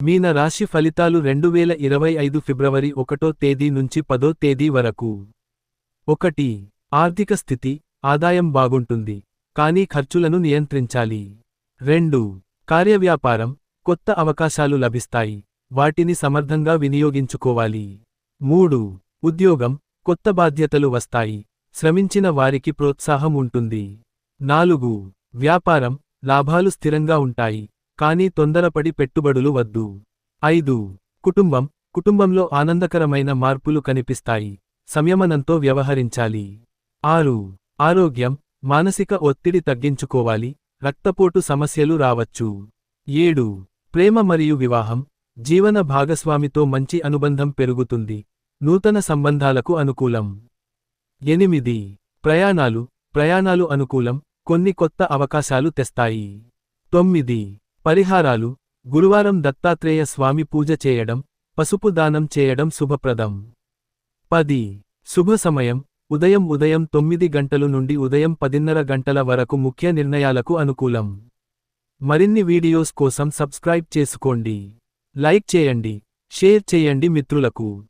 మీన రాశి ఫలితాలు రెండు వేల ఇరవై ఐదు ఫిబ్రవరి ఒకటో తేదీ నుంచి పదో తేదీ వరకు. ఒకటి ఆర్థిక స్థితి ఆదాయం బాగుంటుంది కానీ ఖర్చులను నియంత్రించాలి. రెండు కార్యవ్యాపారం కొత్త అవకాశాలు లభిస్తాయి వాటిని సమర్థంగా వినియోగించుకోవాలి. మూడు ఉద్యోగం కొత్త బాధ్యతలు వస్తాయి శ్రమించిన వారికి ప్రోత్సాహం ఉంటుంది. నాలుగు వ్యాపారం లాభాలు స్థిరంగా ఉంటాయి కానీ తొందరపడి పెట్టుబడులు వద్దు. ఐదు. కుటుంబం. కుటుంబంలో ఆనందకరమైన మార్పులు కనిపిస్తాయి. సంయమనంతో వ్యవహరించాలి. ఆరు. ఆరోగ్యం. మానసిక ఒత్తిడి తగ్గించుకోవాలి. రక్తపోటు సమస్యలు రావచ్చు. ఏడు. ప్రేమ మరియు వివాహం. జీవన భాగస్వామితో మంచి అనుబంధం పెరుగుతుంది. నూతన సంబంధాలకు అనుకూలం. ఎనిమిది. ప్రయాణాలు. ప్రయాణాలు అనుకూలం. కొన్ని కొత్త అవకాశాలు తెస్తాయి. తొమ్మిది. పరిహారాలు గురువారం దత్తాత్రేయ స్వామి పూజ చేయడం పసుపు దానం చేయడం శుభప్రదం. పది. శుభ సమయం ఉదయం ఉదయం తొమ్మిది గంటలు నుండి ఉదయం పదిన్నర గంటల వరకు ముఖ్య నిర్ణయాలకు అనుకూలం. మరిన్ని వీడియోస్ కోసం సబ్స్క్రైబ్ చేసుకోండి. లైక్ చేయండి షేర్ చేయండి మిత్రులకు.